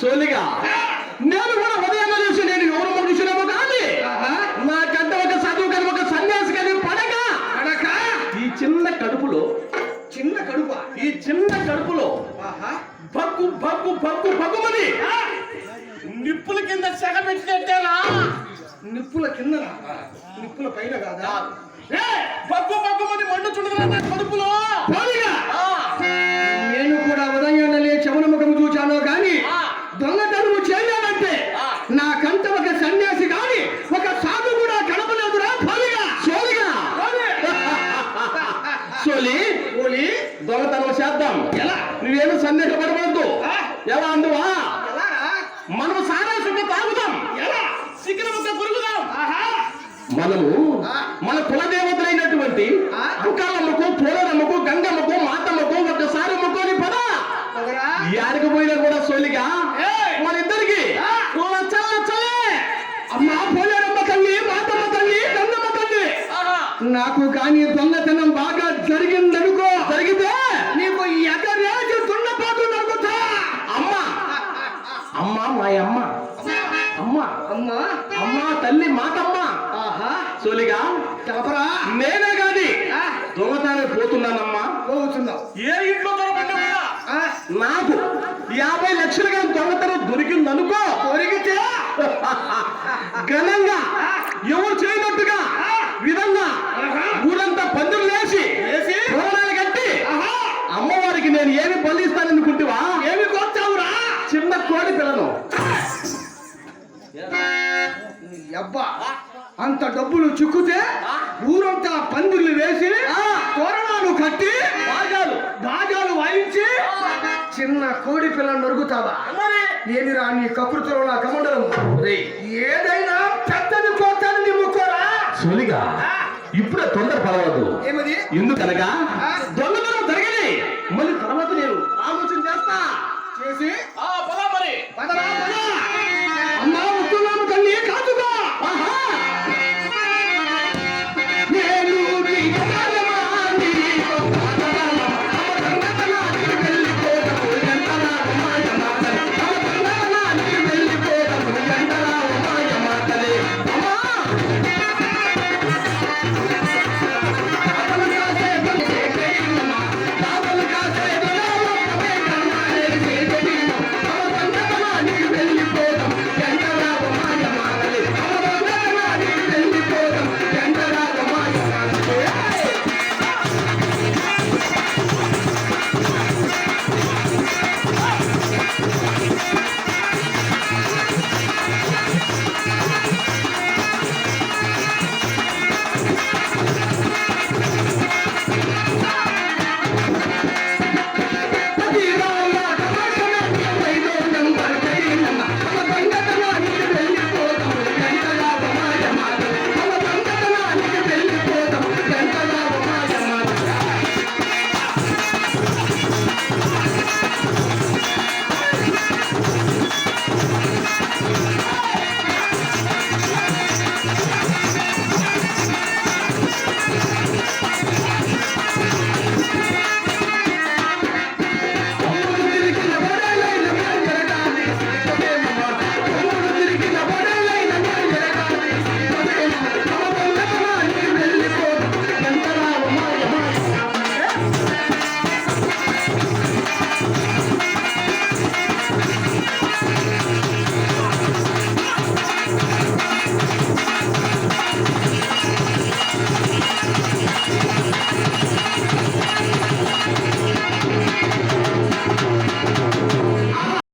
సోలిగా. నేను కూడా ఉదయం చూసి నేను ఎవరు మనుషులేమో కానీ. నాకంటే ఒక చదువు కానీ ఒక సన్యాసి కానీ పడక. అడక ఈ చిన్న కడుపులో చిన్న కడుప? ఈ చిన్న కడుపులో ఆహా. బగ్గు బగ్గు బగ్గు బగ్గుమని నిప్పుల కింద సెగ పెట్టినట్టేనా? నిప్పుల కింద నిప్పుల పైన కాదా? బగ్గు బగ్గుమని మండుచుండదురా నా కడుపులో సోలి పోలి దొంగతనం చేద్దాం. ఎలా? నువ్వేమి సందేహపడవద్దు. ఎలా అందువా? మనం సారా సుఖ తాగుదాం. ఎలా? కొరుకుదాం ఆహా. మనము. మన కులదేవతలైనటువంటి. అంకాలమ్మకు పోలరమ్మకు గంగమ్మకు మాతమ్మకు ఒకసారి మొక్కుని పద. యాడికి పోయినా కూడా సోలిగా. మన ఇద్దరికి. చల్లే అమ్మా పోలేరమ్మ తల్లి మాతమ్మ తల్లి గంగమ్మ తల్లి. నాకు కానీ దొంగతనం బాగా జరిగిందనుకో. జరిగితే నీకు ఎగరేసి దున్నపోతు నరుగుతా అమ్మ. అమ్మ మా అమ్మ. అమ్మ. అమ్మా. అమ్మ తల్లి మాతమ్మ. ఆహా. సోలిగా చెప్పరా నేనే కాదు ఆ, దొంగతానికి పోతున్నానమ్మా. పోతున్నావు ఏ ఇంట్లో దొరకకుండా నాకు యాభై లక్షలు కానీ దొంగతనం దొరికిందనుకో. దొరికితే? ఘనంగా ఎవరు నీ అబ్బా అంత డబ్బులు చిక్కుతే ఊరంతా పందిర్లు వేసి ఆ. తోరణాలు కట్టి బాగాలు గాజాలు వాయించి చిన్న కోడి పిల్ల నరుగుతావా? మరి ఏమిరా నీ కకృతిలో నా కమండలం ఏదైనా పెద్దది కోతాను నీ ముక్కోరా? సోలిగా ఇప్పుడే తొందర పడవద్దు ఏమది? ఎందుకనగా. దొంగతనం జరిగింది. మళ్ళీ తర్వాత నేను ఆలోచన చేస్తా. చేసి ఆ. Thank you.